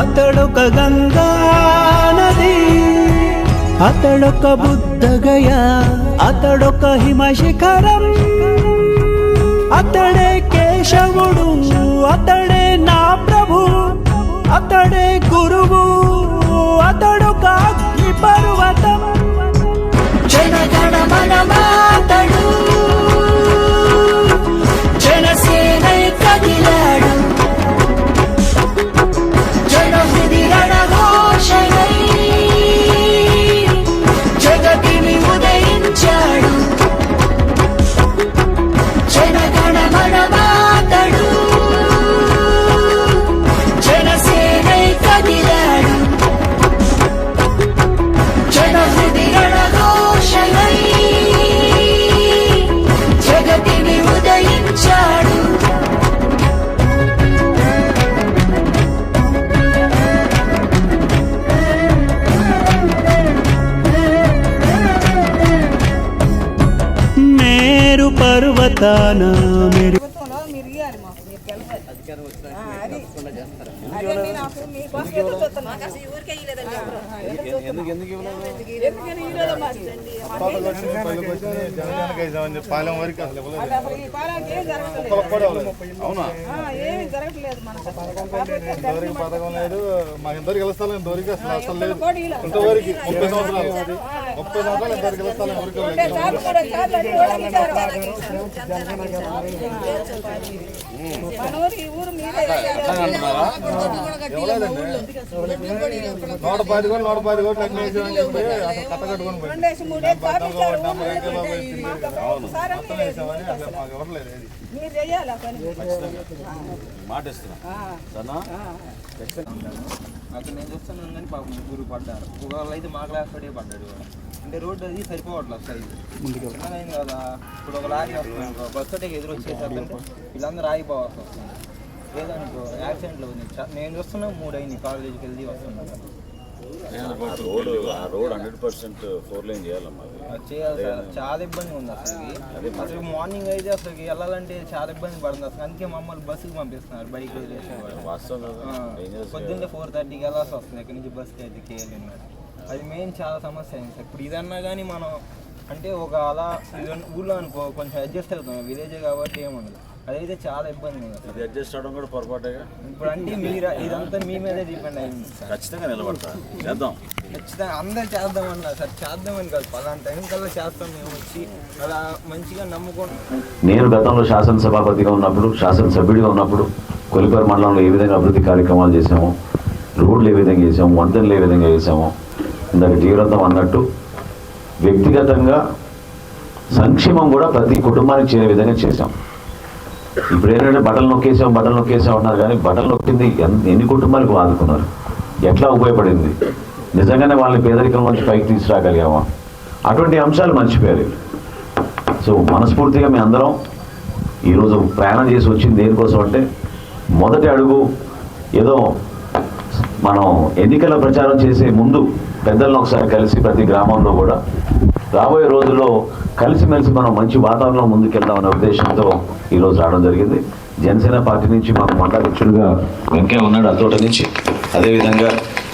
అతడొక గంగా నది అతడొక బుద్ధగయ అతడొక హిమశిఖరం. అతడే కేశవుడు అతడే నా ప్రభు అతడే గురువు అతడొక అగ్ని పర్వ పర్వతాన మెరు ఇవ్వాలి మాకు మీరు గెలవాలి? పాలెం వరకు అసలు. అవునా? ఏమీ జరగట్లేదు మనకు ఇంతవరకు పథకం లేదు. మాకు ఎందరికి గెలుస్తాను ఇంతవరకు అసలు అసలు లేదు. ఇంతవరకు ముప్పై సంవత్సరాలు. ముప్పై సంవత్సరాలు ఎంతవరకు గెలుస్తాను ఎవరికి ఉంటే నూట పది కోట్లు నూట పది కోట్లు అన్ని అసలు కట్ట కట్టుకొని మాట ఇస్తున్నా అక్కడ నేను చూస్తున్నాను కానీ పాపం ముగ్గురు పడ్డారు. ఒకళ్ళు అయితే మా క్లాస్ తోటే పడ్డాడు. అంటే రోడ్డు అది సరిపోవట్లేదు సైజు చిన్నదైంది కదా? ఇప్పుడు ఒక లారీ వస్తుంది బస్ తోటే ఎదురు వచ్చేసరికి వీళ్ళందరూ ఆగిపోవాల్సి వస్తుంది. లేదనుకో యాక్సిడెంట్లు నేను చూస్తున్నా మూడు అయింది కాలేజీకి వెళ్ళి వస్తున్నాను రోడ్ ఆ road hundred percent four line చేయాలమ్మా అది. అది చేయాలి సార్. చాలా ఇబ్బంది ఉంది అసలు అసలు మార్నింగ్ అయితే అసలు వెళ్ళాలంటే చాలా ఇబ్బంది పడుతుంది అసలు. అందుకే మమ్మల్ని బస్సుకి పంపిస్తున్నారు బైక్ పొద్దున్నే ఫోర్ థర్టీకి వెళ్ళాల్సి వస్తుంది ఇక్కడ నుంచి బస్కి అయితే కేఎల్ఎం అది మెయిన్ చాలా సమస్య అయింది సార్. ఇప్పుడు ఇదన్నా కానీ మనం అంటే ఒక అలా ఊళ్ళో అనుకో కొంచెం అడ్జస్ట్ అవుతాం. విలేజ్ కాబట్టి ఏముండదు అదైతే చాలా ఇబ్బంది ఇది అడ్జస్ట్ అవడం కూడా పొరపాటేగా? ఇప్పుడు అంటే మీరు ఇదంతా మీ మీదే డిపెండ్ అయింది సార్. ఖచ్చితంగా నిలబడతా. చేద్దాం. ఖచ్చితంగా అందరు చేద్దామన్నా సార్ చేద్దామని కాదు పలానా టైం కల్లా చేస్తాం మేము వచ్చి అలా మంచిగా నమ్ముకుంటాం నేను గతంలో శాసనసభాపతిగా ఉన్నప్పుడు శాసనసభ్యుడిగా ఉన్నప్పుడు కొలిపేరు మండలంలో ఏ విధంగా అభివృద్ధి కార్యక్రమాలు చేశాము రోడ్లు ఏ విధంగా చేసాము వంతెనలు ఏ విధంగా చేసాము ఇందాక జీవరత్నం అన్నట్టు వ్యక్తిగతంగా సంక్షేమం కూడా ప్రతి కుటుంబానికి చేరే విధంగా చేశాం. ఇప్పుడు ఏంటంటే బట్టలు నొక్కేసాం బట్టలు నొక్కేసాం అన్నారు కానీ బట్టలు నొక్కింది ఎన్ని కుటుంబాలకు ఆదుకున్నారు? ఎట్లా ఉపయోగపడింది? నిజంగానే వాళ్ళని పేదరికం నుంచి పైకి తీసుకురాగలిగామా అటువంటి అంశాలు మర్చిపోయారు. సో మనస్ఫూర్తిగా మీ అందరం ఈరోజు ప్రయాణం చేసి వచ్చింది దేనికోసం అంటే మొదటి అడుగు ఏదో మనం ఎన్నికల ప్రచారం చేసే ముందు పెద్దలను ఒకసారి కలిసి ప్రతి గ్రామంలో కూడా రాబోయే రోజుల్లో కలిసిమెలిసి మనం మంచి వాతావరణంలో ముందుకెళ్దామనే ఉద్దేశంతో ఈరోజు రావడం జరిగింది. జనసేన పార్టీ నుంచి మాకు మండలక్షుడిగా వెంకయ్య ఉన్నాడు అతోట నుంచి. అదేవిధంగా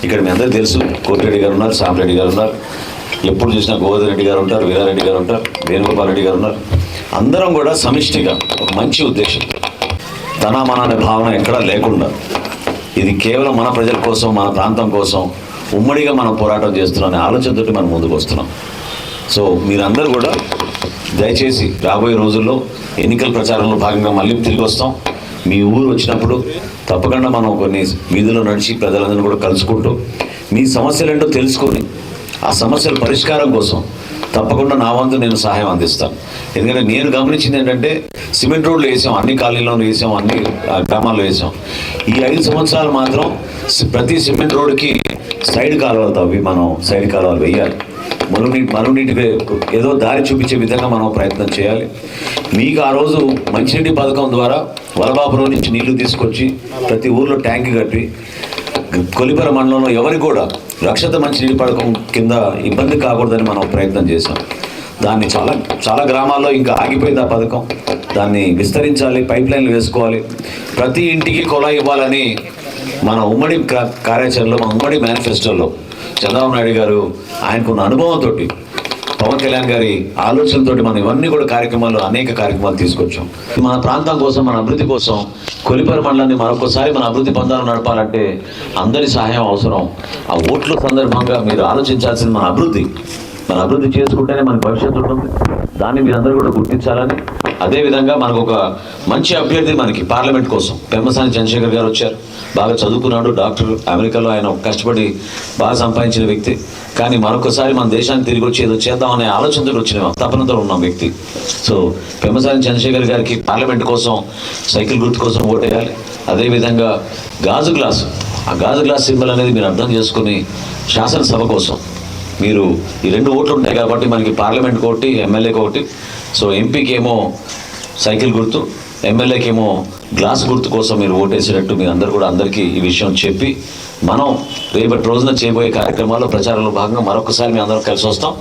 ఇక్కడ మీ అందరికీ తెలుసు కోటిరెడ్డి గారు ఉన్నారు సామిరెడ్డి గారు ఉన్నారు ఎప్పుడు చూసినా గోవర్ధన్ రెడ్డి గారు ఉంటారు వీరారెడ్డి గారు ఉంటారు వేణుగోపాల్ రెడ్డి గారు ఉన్నారు. అందరం కూడా సమిష్టిగా ఒక మంచి ఉద్దేశం. తన మన అనే భావన ఎక్కడా లేకుండా ఇది కేవలం మన ప్రజల కోసం మన ప్రాంతం కోసం ఉమ్మడిగా మనం పోరాటం చేస్తున్నాం అనే ఆలోచనతోటి మనం ముందుకు వస్తున్నాం. సో మీరందరూ కూడా దయచేసి రాబోయే రోజుల్లో ఎన్నికల ప్రచారంలో భాగంగా మళ్ళీ తిరిగి వస్తాం. మీ ఊరు వచ్చినప్పుడు తప్పకుండా మనం కొన్ని వీధుల్లో నడిచి ప్రజలందరినీ కూడా కలుసుకుంటూ మీ సమస్యలు ఏంటో తెలుసుకొని ఆ సమస్యల పరిష్కారం కోసం తప్పకుండా నా వంతు నేను సహాయం అందిస్తాను. ఎందుకంటే నేను గమనించింది ఏంటంటే సిమెంట్ రోడ్లు వేసాం అన్ని కాలనీలను వేసాం అన్ని గ్రామాల్లో వేసాం. ఈ ఐదు సంవత్సరాలు మాత్రం సి- ప్రతి సిమెంట్ రోడ్డుకి సైడ్ కాలువలు తవ్వి మనం సైడ్ కాలువలు వేయాలి. మరుగునీటి మరుగునీటికి ఏదో దారి చూపించే విధంగా మనం ప్రయత్నం చేయాలి. మీకు ఆ రోజు మంచినీటి పథకం ద్వారా వలబాపురం నుంచి నీళ్ళు తీసుకొచ్చి ప్రతి ఊర్లో ట్యాంక్ కట్టి కొలిపర మండలంలో ఎవరికి కూడా రక్షిత మంచినీటి పథకం కింద ఇబ్బంది కాకూడదని మనం ప్రయత్నం చేశాం. దాన్ని చాలా చాలా గ్రామాల్లో ఇంకా ఆగిపోయింది ఆ పథకం. దాన్ని విస్తరించాలి పైప్ లైన్లు వేసుకోవాలి. ప్రతి ఇంటికి కొల ఇవ్వాలని మన ఉమ్మడి కార్యాచరణలో మన ఉమ్మడి మేనిఫెస్టోలో చంద్రబాబు నాయుడు గారు ఆయనకున్న అనుభవంతో పవన్ కళ్యాణ్ గారి ఆలోచనతో మనం ఇవన్నీ కూడా కార్యక్రమాలు అనేక కార్యక్రమాలు తీసుకొచ్చాం. మన ప్రాంతం కోసం మన అభివృద్ధి కోసం కొలిపరి మండలాన్ని మరొకసారి మన అభివృద్ధి పందాలు నడపాలంటే అందరి సహాయం అవసరం. ఆ ఓట్ల సందర్భంగా మీరు ఆలోచించాల్సింది మన అభివృద్ధి. మన అభివృద్ధి చేసుకుంటేనే మన భవిష్యత్తు ఉంటుంది. దాన్ని మీరందరూ కూడా గుర్తించాలని అదేవిధంగా మనకు ఒక మంచి అభ్యర్థి మనకి పార్లమెంట్ కోసం పెమ్మసాని చంద్రశేఖర్ గారు వచ్చారు. బాగా చదువుకున్నాడు డాక్టర్ అమెరికాలో ఆయన కష్టపడి బాగా సంపాదించిన వ్యక్తి. కానీ మరొకసారి మన దేశానికి తిరిగి వచ్చి ఏదో చేద్దామనే ఆలోచనతో వచ్చిన తపనతో ఉన్న వ్యక్తి. సో పెమ్మసాని చంద్రశేఖర్ గారికి పార్లమెంట్ కోసం సైకిల్ గుర్తు కోసం ఓటేయాలి. అదేవిధంగా గాజు గ్లాసు. ఆ గాజు గ్లాస్ సింబల్ అనేది మీరు అర్థం చేసుకుని శాసనసభ కోసం మీరు ఈ రెండు ఓట్లు ఉంటాయి కాబట్టి మనకి పార్లమెంట్ ఒకటి ఎమ్మెల్యేకి ఒకటి సో ఎంపీకి ఏమో సైకిల్ గుర్తు ఎమ్మెల్యేకి ఏమో గ్లాస్ గుర్తు కోసం మీరు ఓటేసేటట్టు మీరు అందరు కూడా అందరికీ ఈ విషయం చెప్పి మనం రేపటి రోజున చేయబోయే కార్యక్రమాల్లో ప్రచారంలో భాగంగా మరొకసారి మేము అందరం కలిసి వస్తాం.